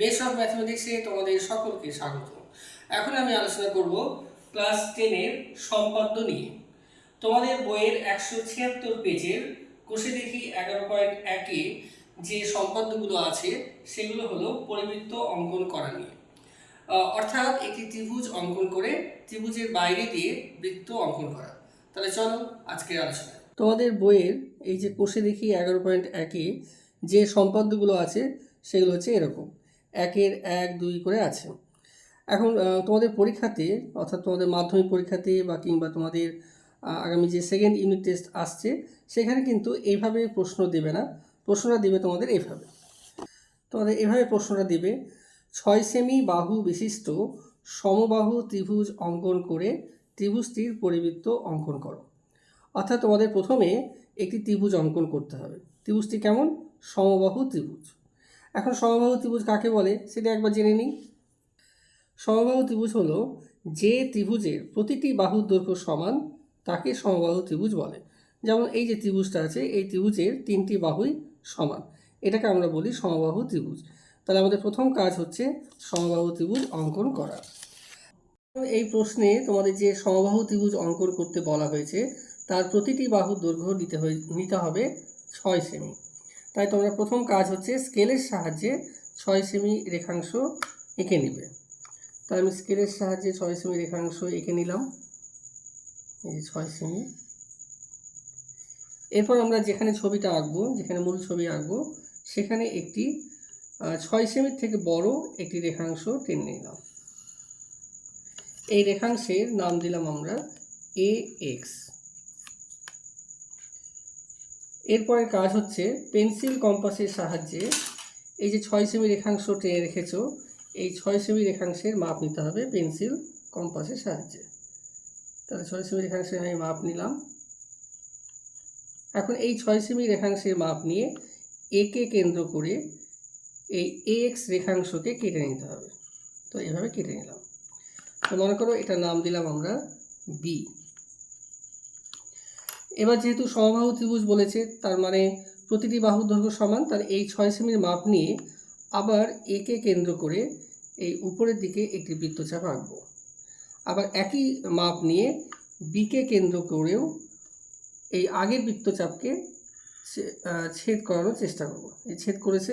Base of ম্যাথমেটিক্সে তোমাদের সকলকে স্বাগত। এখন আমি আলোচনা করব ক্লাস টেনের সম্পাদ্য নিয়ে। তোমাদের বইয়ের একশো ছিয়াত্তর পেজের কোষে দেখি এগারো পয়েন্ট একে যে সম্পাদ্যগুলো আছে, সেগুলো হলো পরিবৃত্ত অঙ্কন করা নিয়ে। অর্থাৎ একটি ত্রিভুজ অঙ্কন করে ত্রিভুজের বাইরে দিয়ে বৃত্ত অঙ্কন করা। তাহলে চলো আজকের আলোচনা। তোমাদের বইয়ের এই যে কোষে দেখি এগারো পয়েন্ট একে যে সম্পাদ্যগুলো আছে, সেগুলো হচ্ছে এরকম। একের এক দুই করে আছে। এখন তোমাদের পরীক্ষাতে, অর্থাৎ তোমাদের মাধ্যমিক পরীক্ষাতে বা কিংবা তোমাদের আগামী যে সেকেন্ড ইউনিট টেস্ট আসছে, সেখানে কিন্তু এইভাবে প্রশ্ন দেবে না। প্রশ্নটা দেবে তোমাদের এইভাবে তোমাদের এভাবে প্রশ্নটা দেবে, ছয় সেমি বাহু বিশিষ্ট সমবাহু ত্রিভুজ অঙ্কন করে ত্রিভুজটির পরিবৃত্ত অঙ্কন করো। অর্থাৎ তোমাদের প্রথমে একটি ত্রিভুজ অঙ্কন করতে হবে। ত্রিভুজটি কেমন? সমবাহু ত্রিভুজ। এখন সমবাহু ত্রিভুজ কাকে বলে সেটা একবার জেনে নিই। সমবাহু ত্রিভুজ হলো যে ত্রিভুজের প্রতিটি বাহুর দৈর্ঘ্য সমান তাকে সমবাহু ত্রিভুজ বলে। যেমন এই যে ত্রিভুজটা আছে, এই ত্রিভুজের তিনটি বাহুই সমান। এটাকে আমরা বলি সমবাহু ত্রিভুজ। তাহলে আমাদের প্রথম কাজ হচ্ছে সমবাহু ত্রিভুজ অঙ্কন করা। এই প্রশ্নে তোমাদের যে সমবাহু ত্রিভুজ অঙ্কন করতে বলা হয়েছে, তার প্রতিটি বাহুর দৈর্ঘ্য নিতে হয়ে, নিতে হবে ছয় সেমি। তাই তোমরা প্রথম কাজ হচ্ছে স্কেলের সাহায্যে ছয় সেমি রেখাংশ এঁকে নিবে। তাই আমি স্কেলের সাহায্যে ছয় সেমি রেখাংশ এঁকে নিলাম। এই যে ছয় সেমি এরপর আমরা যেখানে ছবিটা আঁকবো, যেখানে মূল ছবি আঁকবো, সেখানে একটি ছয় সেমির থেকে বড় একটি রেখাংশ টেনে নিলাম। এই রেখাংশের নাম দিলাম আমরা এ এক্স এরপরের কাজ হচ্ছে পেন্সিল কম্পাসের সাহায্যে এই যে ছয় সেমি রেখাংশ টেনে রেখেছো, এই ছয় সেমি রেখাংশের মাপ নিতে হবে পেন্সিল কম্পাসের সাহায্যে। তাহলে ছয় সেমি রেখাংশের আমি মাপ নিলাম। এখন এই ছয় সেমি রেখাংশের মাপ নিয়ে একে কেন্দ্র করে এই এক্স রেখাংশকে কেটে নিতে হবে। তো এভাবে কেটে নিলাম। তো মনে করো এটা নাম দিলাম আমরা বি। এবার যেহেতু সমবাহু ত্রিভুজ বলেছে, তার মানে প্রতিটি বাহুর দৈর্ঘ্য সমান, তার এই ছয় সেমির মাপ নিয়ে আবার একে কেন্দ্র করে এই উপরের দিকে একটি বৃত্তচাপ আঁকবো। আবার একই মাপ নিয়ে বিকে কেন্দ্র করেও এই আগের বৃত্তচাপকে ছেদ করানোর চেষ্টা করব। এই ছেদ করেছে।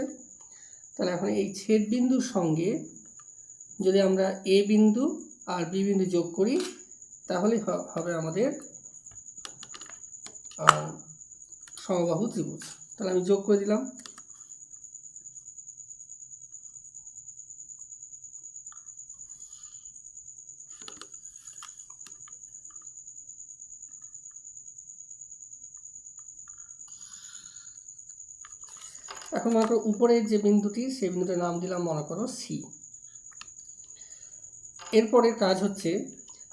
তাহলে এখন এই ছেদ বিন্দুর সঙ্গে যদি আমরা এ বিন্দু আর বি বিন্দু যোগ করি তাহলে হবে আমাদের সমবাহু ত্রিভুজ। তাহলে আমি যোগ করে দিলাম। এখন মনে করো উপরের যে বিন্দুটি, সেই বিন্দুটার নাম দিলাম, মনে করো সি এরপরের কাজ হচ্ছে,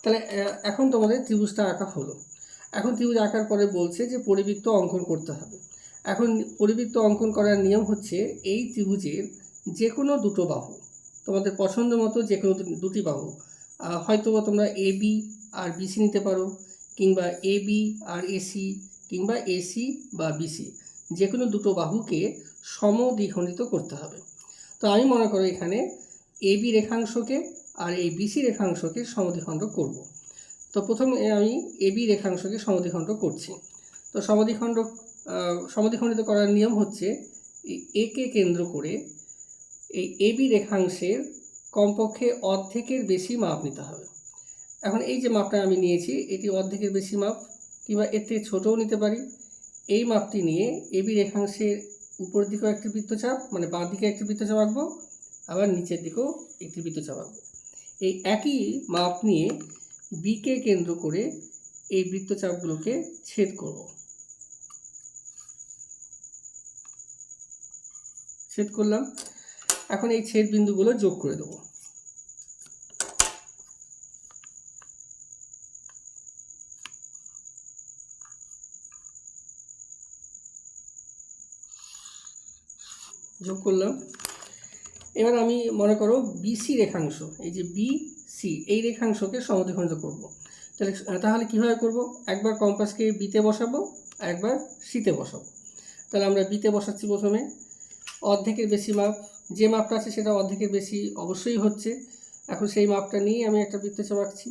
তাহলে এখন তোমাদের ত্রিভুজটা আঁকা হলো। এখন ত্রিভুজ আঁকার পরে বলছে যে পরিবৃত্ত অঙ্কন করতে হবে। এখন পরিবৃত্ত অঙ্কন করার নিয়ম হচ্ছে এই ত্রিভুজের যে কোনো দুটো বাহু, তোমাদের পছন্দ মতো যে কোনো দুটি বাহু হয়তো তোমরা এ বি আর বিসি নিতে পারো, কিংবা এ বি আর এসি কিংবা এসি বা বিসি যে কোনো দুটো বাহুকে সমদ্বিখণ্ডিত করতে হবে। তো আমি মনে করো এখানে এ বি রেখাংশকে আর এই বিসি রেখাংশকে সমদ্বিখণ্ড করব। তো প্রথমে আমি এ বি রেখাংশকে সমদ্বিখণ্ড করছি। তো সমদ্বিখণ্ড আহ, সমদ্বিখণ্ডিত করার নিয়ম হচ্ছে এই একে কেন্দ্র করে এই এ বি রেখাংশের কমপক্ষে অর্ধেকের বেশি মাপ নিতে হবে। এখন এই যে মাপটা আমি নিয়েছি এটি অর্ধেকের বেশি মাপ কিংবা এর থেকে ছোটও নিতে পারি। এই মাপটি নিয়ে এবি রেখাংশের উপরের দিকেও একটি বৃত্তচাপ মানে বাঁ দিকে একটি বৃত্তচাপ আঁকবো আবার নিচের দিকেও একটি বৃত্তচাপ আঁকবো। এই একই মাপ নিয়ে বিকে কেন্দ্র করে এই বৃত্তচাপগুলোকে ছেদ করব। ছেদ করলাম। এখন এই ছেদ বিন্দুগুলো যোগ করে দেবো। যোগ করলাম। এবার আমি মনে করো বিসি রেখাংশ, এই যে বি সি এই রেখাংশকে সমদ্বিখণ্ডিত করব। তাহলে তাহলে কীভাবে করব? একবার কম্পাসকে বিতে বসাবো, একবার সিতে বসাবো। তাহলে আমরা বিতে বসাচ্ছি প্রথমে। অর্ধেকের বেশি মাপ, যে মাপটা আছে সেটা অর্ধেকের বেশি অবশ্যই হচ্ছে। এখন সেই মাপটা নিয়ে আমি একটা বৃত্তচাপ আঁকছি।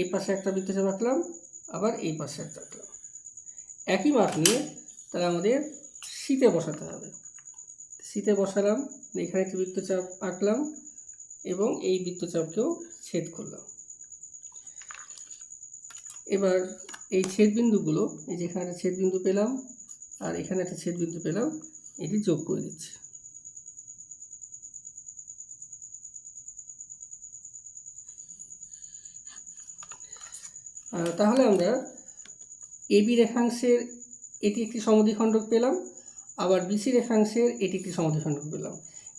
এই পাশে একটা বৃত্তচাপ আঁকলাম, আবার এই পাশে একটা আঁকলাম। একই মাপ নিয়ে তাহলে আমাদের শীতে বসাতে হবে। শীতে বসালাম, এখানে একটি বৃত্তচাপ আঁকলাম এবং এই বৃত্তচাপকেও ছেদ করলাম। এবার এই ছেদবিন্দুগুলো, এই যে এখানে একটা ছেদবিন্দু পেলাম আর এখানে একটা ছেদবিন্দু পেলাম, এটি যোগ করে দিচ্ছি। তাহলে আমরা এবি রেখাংশের এটি একটি সমদ্বিখণ্ডক পেলাম আবার বিসি রেখাংশের এটি একটি সমদ্বিখণ্ডক পেলাম।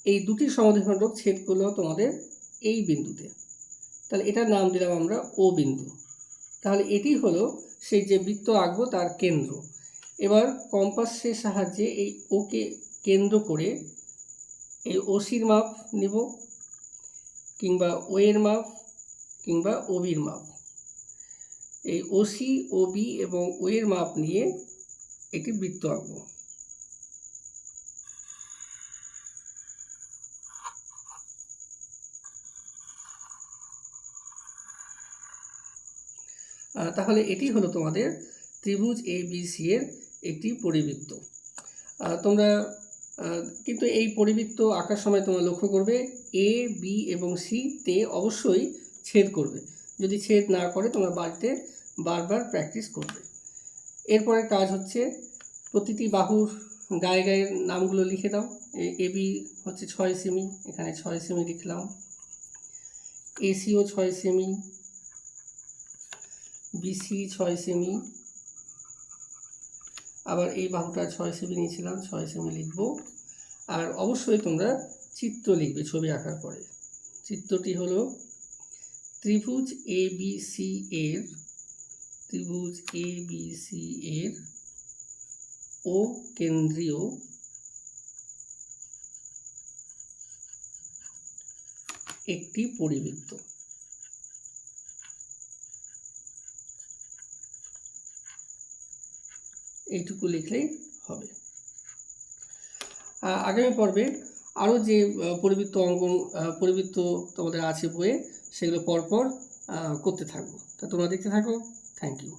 এই দুটি সমদ্বিখণ্ডক ছেদ করল তোমাদের এই বিন্দুতে। তাহলে এটার নাম দিলাম আমরা ও বিন্দু। তাহলে এটি হলো সেই যে বৃত্ত আঁকবো তার কেন্দ্র। এবার কম্পাসের সাহায্যে এই ওকে কেন্দ্র করে এই ওসির মাপ নেব, কিংবা ও এর মাপ, কিংবা ওবির মাপ। এই ওসি ওবি এবং ও এর মাপ নিয়ে একটি বৃত্ত আঁকবো। তাহলে এটি হলো তোমাদের ত্রিভুজ এ বি সি এর একটি পরিবৃত্ত। তোমরা কিন্তু এই পরিবৃত্ত আঁকার সময় তোমরা লক্ষ্য করবে এ বি এবং সি তে অবশ্যই ছেদ করবে। যদি ছেদ না করে, তোমরা বাড়িতে বারবার প্র্যাকটিস করবে। এরপরে কাজ হচ্ছে, প্রতিটি বাহুর গায়ে গায়ে নামগুলো লিখে দাও। এ বি হচ্ছে ছয় সেমি, এখানে ছয় সেমি লিখলাম। এসিও ছয় সেমি বিসি ছয় সেমি আবার এই বাহুটা ছয় সেমি নিয়েছিলাম, ছয় সেমি লিখব। আর অবশ্যই তোমরা চিত্র লিখবে ছবি আঁকার পরে। চিত্রটি হলো ত্রিভুজ এ বি সি এর, ত্রিভুজ এ বি সি এর ও কেন্দ্রীয় একটি পরিবৃত্ত। এইটুকু লিখলেই হবে। আগামী পর্বে আরও যে পরিবৃত্ত অঙ্কন পরিবৃত্ত তোমাদের আছে বইয়ে, সেগুলো পরপর করতে থাকব। তা তোমরা দেখতে থাকো। Thank you